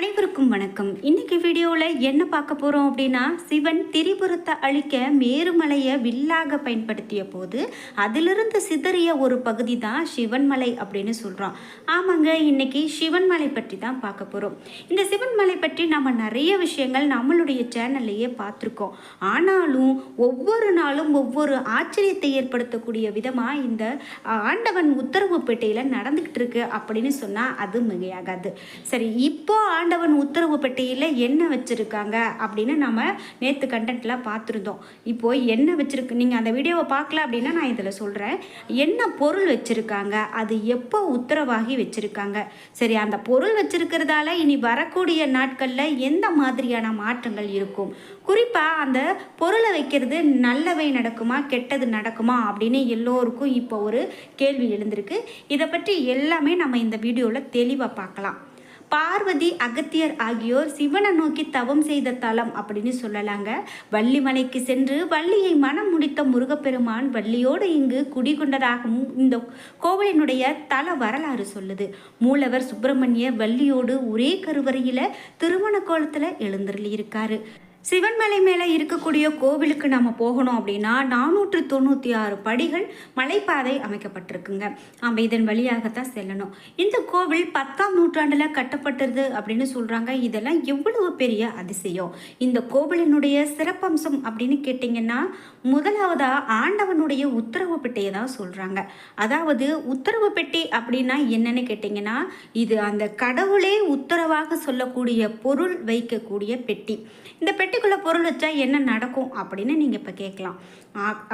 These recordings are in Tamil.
அனைவருக்கும் வணக்கம். இன்னைக்கு வீடியோவில் என்ன பார்க்க போகிறோம் அப்படின்னா சிவன் திரிபுரத்தை அழிக்க மேருமலையை வில்லாக பயன்படுத்திய போது அதிலிருந்து சிதறிய ஒரு பகுதி தான் சிவன்மலை அப்படின்னு சொல்கிறோம் ஆமாங்க இன்னைக்கு சிவன்மலை பற்றி தான் பார்க்க போகிறோம் இந்த சிவன்மலை பற்றி நம்ம நிறைய விஷயங்கள் நம்மளுடைய சேனல்லையே பார்த்துருக்கோம். ஆனாலும் ஒவ்வொரு நாளும் ஒவ்வொரு ஆச்சரியத்தை ஏற்படுத்தக்கூடிய விதமாக இந்த ஆண்டவன் உத்தரவு பெட்டியில் நடந்துக்கிட்டு இருக்கு அப்படின்னு சொன்னால் அது மிகையாகாது. சரி இப்போ ஆண்டவன் உத்தரவு பெட்டியில் என்ன வச்சுருக்காங்க அப்படின்னு நம்ம நேற்று கண்டென்ட்டில் பார்த்துருந்தோம். இப்போ என்ன வச்சுருக்கு நீங்கள் அந்த வீடியோவை பார்க்கல அப்படின்னா நான் இதில் சொல்கிறேன் என்ன பொருள் வச்சுருக்காங்க அது எப்போ உத்தரவாகி வச்சுருக்காங்க? சரி அந்த பொருள் வச்சுருக்கிறதால இனி வரக்கூடிய நாட்களில் எந்த மாதிரியான மாற்றங்கள் இருக்கும்? குறிப்பாக அந்த பொருளை வைக்கிறது நல்லவை நடக்குமா கெட்டது நடக்குமா அப்படின்னு எல்லோருக்கும் இப்போ ஒரு கேள்வி எழுந்திருக்கு. இதை பற்றி எல்லாமே நம்ம இந்த வீடியோவில் தெளிவாக பார்க்கலாம். பார்வதி அகத்தியர் ஆகியோர் சிவனை நோக்கி தவம் செய்த தலம் அப்படின்னு சொல்லலாங்க. வள்ளிமலைக்கு சென்று வள்ளியை மனம் முடித்த முருகப்பெருமான் வள்ளியோடு இங்கு குடிகொண்டதாகவும் இந்த கோவிலினுடைய தல வரலாறு சொல்லுது. மூலவர் சுப்பிரமணிய வள்ளியோடு ஒரே கருவறையில் திருமண கோலத்தில் எழுந்திருக்காரு இருக்காரு சிவன்மலை மேலே இருக்கக்கூடிய கோவிலுக்கு நம்ம போகணும் அப்படின்னா நானூற்று தொண்ணூற்றி ஆறு படிகள் மலைப்பாதை அமைக்கப்பட்டிருக்குங்க. நம்ம இதன் வழியாகத்தான் செல்லணும். இந்த கோவில் பத்தாம் நூற்றாண்டில் கட்டப்பட்டது அப்படின்னு சொல்கிறாங்க இதெல்லாம் எவ்வளவு பெரிய அதிசயம். இந்த கோவிலினுடைய சிறப்பம்சம் அப்படின்னு கேட்டிங்கன்னா முதலாவதாக ஆண்டவனுடைய உத்தரவு பெட்டியை தான் சொல்கிறாங்க அதாவது உத்தரவு பெட்டி அப்படின்னா என்னன்னு கேட்டிங்கன்னா இது அந்த கடவுளே உத்தரவாக சொல்லக்கூடிய பொருள் வைக்கக்கூடிய பெட்டி. இந்த பெட்டி பெட்டிக்குள்ளே பொருள் வச்சா என்ன நடக்கும் அப்படின்னு நீங்கள் இப்போ கேட்கலாம்.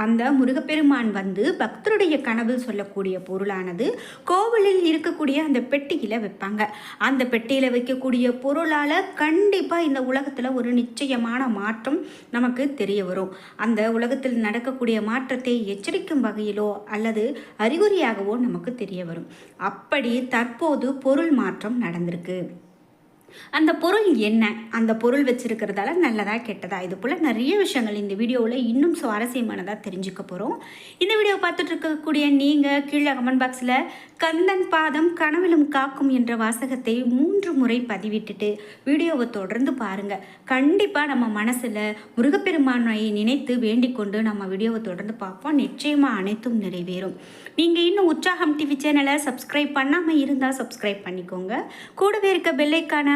அந்த முருகப்பெருமான் வந்து பக்தருடைய கனவில் சொல்லக்கூடிய பொருளானது கோவிலில் இருக்கக்கூடிய அந்த பெட்டியில் வைப்பாங்க. அந்த பெட்டியில் வைக்கக்கூடிய பொருளால் கண்டிப்பாக இந்த உலகத்தில் ஒரு நிச்சயமான மாற்றம் நமக்கு தெரிய வரும். அந்த உலகத்தில் நடக்கக்கூடிய மாற்றத்தை எச்சரிக்கும் வகையிலோ அல்லது அறிகுறியாகவோ நமக்கு தெரிய வரும். அப்படி தற்போது பொருள் மாற்றம் நடந்திருக்கு. அந்த பொருள் என்ன? அந்த பொருள் வச்சுருக்கிறதால நல்லதாக கெட்டதா? இது போல் நிறைய விஷயங்கள் இந்த வீடியோவில் இன்னும் சுவாரஸ்யமானதாக தெரிஞ்சுக்க போகிறோம் இந்த வீடியோ பார்த்துட்டு இருக்கக்கூடிய நீங்கள் கீழே கமெண்ட் பாக்ஸில் கந்தன் பாதம் கனவிலும் காக்கும் என்ற வாசகத்தை மூன்று முறை பதிவிட்டுட்டு வீடியோவை தொடர்ந்து பாருங்கள் கண்டிப்பாக நம்ம மனசில் முருகப்பெருமானை நினைத்து வேண்டிக் கொண்டு நம்ம வீடியோவை தொடர்ந்து பார்ப்போம். நிச்சயமாக அனைத்தும் நிறைவேறும். நீங்கள் இன்னும் உற்சாகம் டிவி சேனலை சப்ஸ்கிரைப் பண்ணாமல் இருந்தால் சப்ஸ்கிரைப் பண்ணிக்கோங்க. கூடவே இருக்க பெல்லைக்கான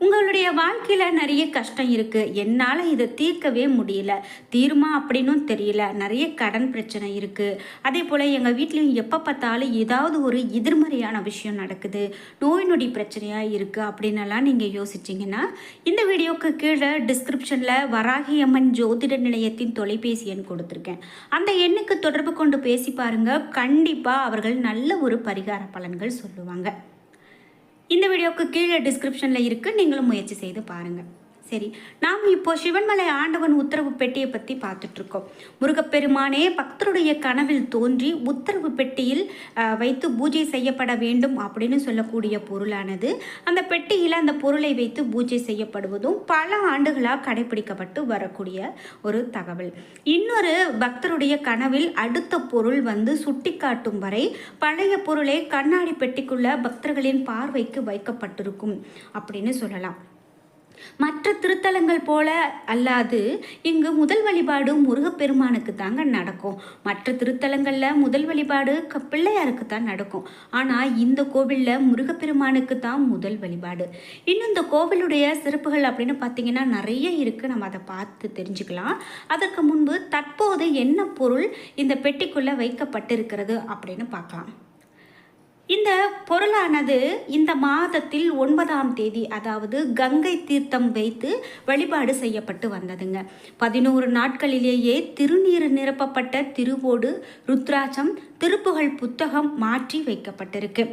உங்களுடைய வாழ்க்கையில் நிறைய கஷ்டம் இருக்குது என்னால் இதை தீர்க்கவே முடியல. தீருமா அப்படின்னும் தெரியல. நிறைய கடன் பிரச்சனை இருக்குது அதே போல் எங்கள் வீட்லேயும் எப்போ பார்த்தாலும் ஏதாவது ஒரு எதிர்மறையான விஷயம் நடக்குது. நோய் நொடி பிரச்சனையாக இருக்குது அப்படின்னலாம் நீங்கள் யோசிச்சிங்கன்னா இந்த வீடியோக்கு கீழே டிஸ்கிரிப்ஷனில் வராகி அம்மன் ஜோதிட நிலையத்தின் தொலைபேசி எண் கொடுத்துருக்கேன். அந்த எண்ணுக்கு தொடர்பு கொண்டு பேசி பாருங்கள் கண்டிப்பாக அவர்கள் நல்ல ஒரு பரிகார பலன்கள் சொல்லுவாங்க. இந்த வீடியோக்கு கீழே டிஸ்கிரிப்ஷனில் இருக்குது நீங்களும் முயற்சி செய்து பாருங்கள் சரி நாம் இப்போ சிவன்மலை ஆண்டவன் உத்தரவு பெட்டியை பற்றி பார்த்துட்ருக்கோம். முருகப்பெருமானே பக்தருடைய கனவில் தோன்றி உத்தரவு பெட்டியில் வைத்து பூஜை செய்யப்பட வேண்டும் அப்படின்னு சொல்லக்கூடிய பொருளானது. அந்த பெட்டியில் அந்த பொருளை வைத்து பூஜை செய்யப்படுவதும் பல ஆண்டுகளாக கடைபிடிக்கப்பட்டு வரக்கூடிய ஒரு தகவல். இன்னொரு பக்தருடைய கனவில் அடுத்த பொருள் வந்து சுட்டிக்காட்டும் வரை பழைய பொருளை கண்ணாடி பெட்டிக்குள்ள பக்தர்களின் பார்வைக்கு வைக்கப்பட்டிருக்கும் அப்படின்னு சொல்லலாம். மற்ற திருத்தலங்கள் போல அல்லாது இங்கு முதல் வழிபாடு முருகப்பெருமானுக்கு தாங்க நடக்கும். மற்ற திருத்தலங்களில் முதல் வழிபாடு க பிள்ளையாருக்கு தான் நடக்கும். ஆனால் இந்த கோவிலில் முருகப்பெருமானுக்கு தான் முதல் வழிபாடு. இன்னும் இந்த கோவிலுடைய சிறப்புகள் அப்படின்னு பார்த்தீங்கன்னா நிறைய இருக்குது நம்ம அதை பார்த்து தெரிஞ்சுக்கலாம். அதற்கு முன்பு தற்போது என்ன பொருள் இந்த பெட்டிக்குள்ளே வைக்கப்பட்டிருக்கிறது அப்படின்னு பார்க்கலாம். இந்த பொருளானது இந்த மாதத்தில் ஒன்பதாம் தேதி அதாவது கங்கை தீர்த்தம் வைத்து வழிபாடு செய்யப்பட்டு வந்ததுங்க. பதினோரு நாட்களிலேயே திருநீர் நிரப்பப்பட்ட திருவோடு ருத்ராட்சம் திருப்புகழ் புத்தகம் மாற்றி வைக்கப்பட்டிருக்கு.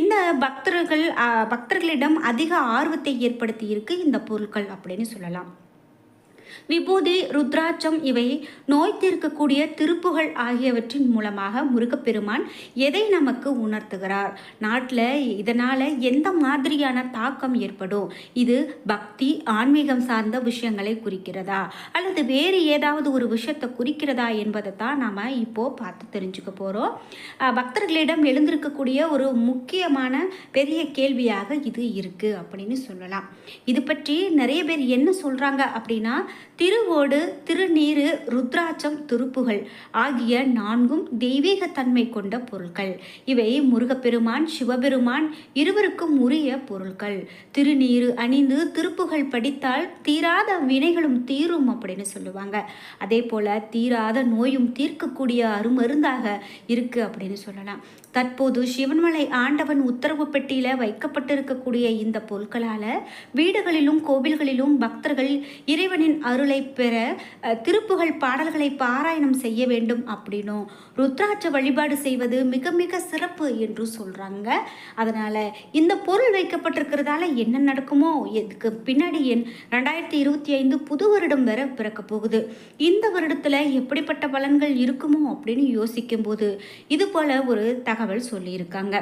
இந்த பக்தர்கள் பக்தர்களிடம் அதிக ஆர்வத்தை ஏற்படுத்தி இருக்கு இந்த பொருட்கள் அப்படின்னு சொல்லலாம். விபூதி ருத்ராட்சம் இவை நோய் தீர்க்கக்கூடிய திருப்புகள் ஆகியவற்றின் மூலமாக முருகப்பெருமான் எதை நமக்கு உணர்த்துகிறார்? நாட்டில் இதனால் எந்த மாதிரியான தாக்கம் ஏற்படும்? இது பக்தி ஆன்மீகம் சார்ந்த விஷயங்களை குறிக்கிறதா? அல்லது வேறு ஏதாவது ஒரு விஷயத்தை குறிக்கிறதா என்பதை தான் நாம் இப்போது பார்த்து தெரிஞ்சுக்க போகிறோம் பக்தர்களிடம் எழுந்திருக்கக்கூடிய ஒரு முக்கியமான பெரிய கேள்வியாக இது இருக்குது அப்படின்னு சொல்லலாம். இது பற்றி நிறைய பேர் என்ன சொல்கிறாங்க அப்படின்னா திருவோடு திருநீரு ருத்ராட்சம் துருப்புகள் ஆகிய நான்கும் தெய்வீகத்தன்மை கொண்ட பொருட்கள் இவை முருகப்பெருமான் சிவபெருமான் இருவருக்கும் உரிய பொருட்கள் திருநீரு அணிந்து திருப்புகள் படித்தால் தீராத வினைகளும் தீரும் அப்படின்னு சொல்லுவாங்க. அதே போல தீராத நோயும் தீர்க்கக்கூடிய அருமருந்தாக இருக்கு அப்படின்னு சொல்லலாம். தற்போது சிவன்மலை ஆண்டவன் உத்தரவு பெட்டியில் வைக்கப்பட்டிருக்கக்கூடிய இந்த பொருட்களால் வீடுகளிலும் கோவில்களிலும் பக்தர்கள் இறைவனின் அருளை பெற திருப்புகள் பாடல்களை பாராயணம் செய்ய வேண்டும் அப்படின்னும் ருத்ராட்ச வழிபாடு செய்வது மிக மிக சிறப்பு என்று சொல்கிறாங்க அதனால் இந்த பொருள் வைக்கப்பட்டிருக்கிறதால என்ன நடக்குமோ இதுக்கு பின்னாடி என் ரெண்டாயிரத்தி இருபத்தி ஐந்து புது வருடம் வரை பிறக்க போகுது. இந்த வருடத்தில் எப்படிப்பட்ட பலன்கள் இருக்குமோ அப்படின்னு யோசிக்கும்போது இது போல் ஒரு தகவல் சொல்லியிருக்காங்க.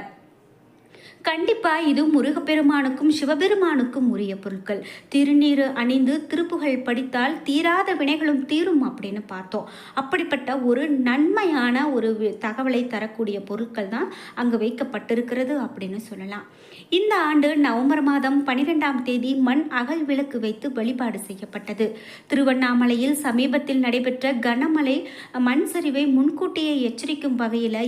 கண்டிப்பாக இது முருகப்பெருமானுக்கும் சிவபெருமானுக்கும் உரிய பொருட்கள். திருநீர் அணிந்து திருப்புகள் படித்தால் தீராத வினைகளும் தீரும் அப்படின்னு பார்த்தோம். அப்படிப்பட்ட ஒரு நன்மையான ஒரு தகவலை தரக்கூடிய பொருட்கள் தான் அங்கே வைக்கப்பட்டிருக்கிறது அப்படின்னு சொல்லலாம். இந்த ஆண்டு நவம்பர் மாதம் பனிரெண்டாம் தேதி மண் அகல் விளக்கு வைத்து வழிபாடு செய்யப்பட்டது. திருவண்ணாமலையில் சமீபத்தில் நடைபெற்ற கனமழை மண் சரிவை முன்கூட்டியே எச்சரிக்கும் வகையில்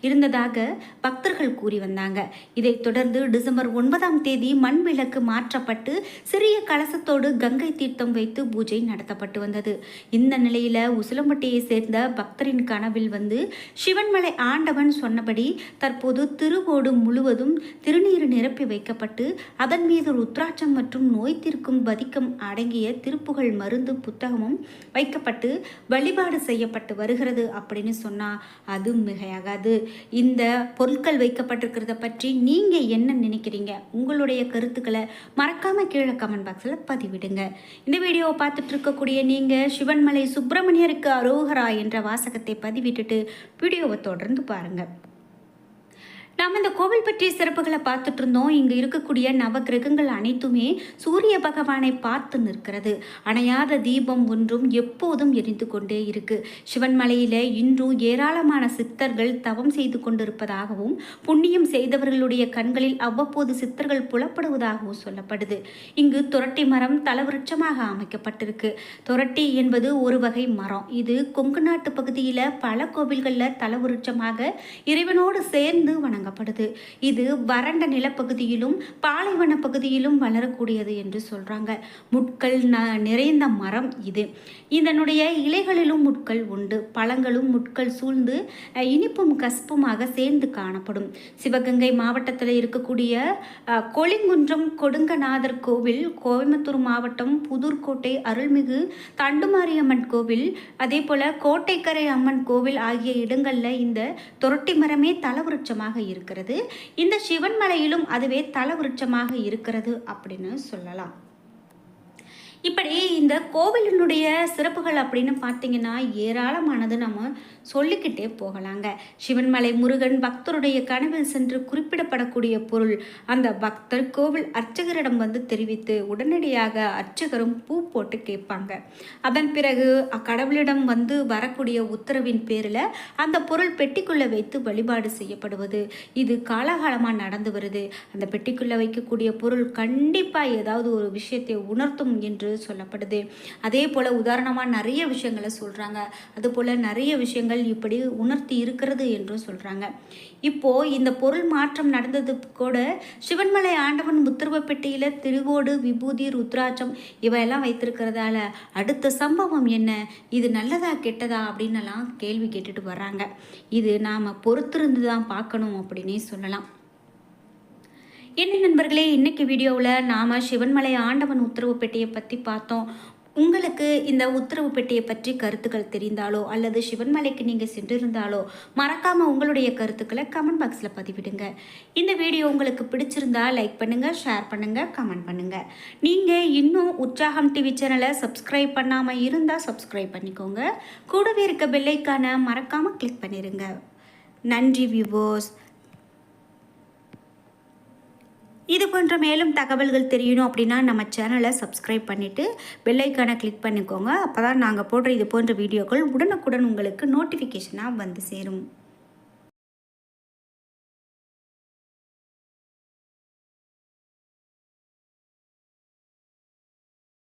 இருந்ததாக பக்தர்கள் கூறி வந்தாங்க. இதைத் தொடர்ந்து டிசம்பர் ஒன்பதாம் தேதி மண் விளக்கு மாற்றப்பட்டு சிறிய கலசத்தோடு கங்கை தீர்த்தம் வைத்து பூஜை நடத்தப்பட்டு வந்தது. இந்த நிலையில் உசிலம்பட்டியை சேர்ந்த பக்தரின் கனவில் வந்து சிவன்மலை ஆண்டவன் சொன்னபடி தற்போது திருவோடு முழுவதும் திருநீர் நிரப்பி வைக்கப்பட்டு அதன் மீது ருத்ராட்சம் மற்றும் நோய் தீர்க்கும் பதிக்கம் அடங்கிய திருப்புகள் மருந்து புத்தகமும் வைக்கப்பட்டு வழிபாடு செய்யப்பட்டு வருகிறது அப்படின்னு சொன்னால் அது மிகையாகாது. இந்த பொருட்கள் வைக்கப்பட்டிருக்கிறத பற்றி நீங்கள் என்ன நினைக்கிறீங்க? உங்களுடைய கருத்துக்களை மறக்காமல் கீழே கமெண்ட் பாக்ஸில் பதிவிடுங்க. இந்த வீடியோவை பார்த்துட்டு இருக்கக்கூடிய நீங்கள் சிவன்மலை சுப்பிரமணியருக்கு அரோகரா என்ற வாசகத்தை பதிவிட்டுட்டு வீடியோவை தொடர்ந்து பாருங்கள் நாம் இந்த கோவில் பற்றிய சிறப்புகளை பார்த்துட்டு இருந்தோம். இங்கே இருக்கக்கூடிய நவ கிரகங்கள் அனைத்துமே சூரிய பகவானை பார்த்து நிற்கிறது. அணையாத தீபம் ஒன்றும் எப்போதும் எரிந்து கொண்டே இருக்கு. சிவன்மலையில இன்றும் ஏராளமான சித்தர்கள் தவம் செய்து கொண்டிருப்பதாகவும் புண்ணியம் செய்தவர்களுடைய கண்களில் அவ்வப்போது சித்தர்கள் புலப்படுவதாகவும் சொல்லப்படுது. இங்கு துரட்டி மரம் தலவிருட்சமாக அமைக்கப்பட்டிருக்கு. துரட்டி என்பது ஒரு வகை மரம். இது கொங்கு நாட்டு பகுதியில் பல கோவில்களில் தலவிருட்சமாக இறைவனோடு சேர்ந்து வணங்க வழங்கப்படுது. இது வறண்ட நிலப்பகுதியிலும் பாலைவன பகுதியிலும் வளரக்கூடியது என்று சொல்கிறாங்க முட்கள் ந நிறைந்த மரம் இது. இதனுடைய இலைகளிலும் முட்கள் உண்டு. பழங்களும் முட்கள் சூழ்ந்து இனிப்பும் கஸ்புமாக சேர்ந்து காணப்படும். சிவகங்கை மாவட்டத்தில் இருக்கக்கூடிய கொளிங்குன்றம் கொடுங்கநாதர் கோவில் கோயம்புத்தூர் மாவட்டம் புதூர்கோட்டை அருள்மிகு தண்டுமாரியம்மன் கோவில் அதே போல் கோட்டைக்கரை அம்மன் கோவில் ஆகிய இடங்களில் இந்த தொரட்டி மரமே தலவிருட்சமாக இருக்கு. இருக்கிறது. இந்த சிவன் மலையிலும் அதுவே தலவிருட்சமாக இருக்கிறது அப்படின்னு சொல்லலாம். இப்படி இந்த கோவிலினுடைய சிறப்புகள் அப்படின்னு பார்த்தீங்கன்னா ஏராளமானது நம்ம சொல்லிக்கிட்டே போகலாங்க. சிவன்மலை முருகன் பக்தருடைய கனவில் சென்று குறிப்பிடப்படக்கூடிய பொருள் அந்த பக்தர் கோவில் அர்ச்சகரிடம் வந்து தெரிவித்து உடனடியாக அர்ச்சகரும் பூ போட்டு கேட்பாங்க. அதன் பிறகு அக்கடவுளிடம் வந்து வரக்கூடிய உத்தரவின் பேரில் அந்த பொருள் பெட்டிக்குள்ளே வைத்து வழிபாடு செய்யப்படுவது. இது காலகாலமாக நடந்து வருது. அந்த பெட்டிக்குள்ளே வைக்கக்கூடிய பொருள் கண்டிப்பாக ஏதாவது ஒரு விஷயத்தை உணர்த்தும் என்று சொல்லப்படுது. அதே போல் உதாரணமாக நிறைய விஷயங்களை சொல்கிறாங்க அதுபோல் நிறைய விஷயங்கள் இப்படி உணர்த்தி இருக்கிறது என்றும் சொல்கிறாங்க இப்போது இந்த பொருள் மாற்றம் நடந்தது கூட சிவன்மலை ஆண்டவன் உத்தரவு திருவோடு விபூதி ருத்ராட்சம் இவையெல்லாம் வைத்திருக்கிறதால அடுத்த சம்பவம் என்ன? இது நல்லதா கெட்டதா? அப்படின்னலாம் கேள்வி கேட்டுட்டு வர்றாங்க. இது நாம் பொறுத்திருந்து தான் பார்க்கணும் அப்படின்னே சொல்லலாம். என்ன நண்பர்களே இன்றைக்கி வீடியோவில் நாம் சிவன்மலை ஆண்டவன் உத்தரவு பெட்டியை பற்றி பார்த்தோம். உங்களுக்கு இந்த உத்தரவு பெட்டியை பற்றி கருத்துக்கள் தெரிந்தாலோ அல்லது சிவன்மலைக்கு நீங்கள் சென்றிருந்தாலோ மறக்காமல் உங்களுடைய கருத்துக்களை கமெண்ட் பாக்ஸில் பதிவிடுங்க. இந்த வீடியோ உங்களுக்கு பிடிச்சிருந்தா லைக் பண்ணுங்கள் ஷேர் பண்ணுங்கள் கமெண்ட் பண்ணுங்கள் நீங்கள் இன்னும் உற்சாகம் டிவி சேனலை சப்ஸ்கிரைப் பண்ணாமல் இருந்தால் சப்ஸ்கிரைப் பண்ணிக்கோங்க. கூடவே இருக்க பெல்லைக்கான மறக்காமல் கிளிக் பண்ணிடுங்க நன்றி வியூவர்ஸ் இது போன்ற மேலும் தகவல்கள் தெரியணும் அப்படின்னா நம்ம சேனலை சப்ஸ்கிரைப் பண்ணிவிட்டு பெல்லைக்கான கிளிக் பண்ணிக்கோங்க. அப்போ தான் நாங்கள் போடுற இது போன்ற வீடியோக்கள் உடனுக்குடன் உங்களுக்கு நோட்டிஃபிகேஷனாக வந்து சேரும்.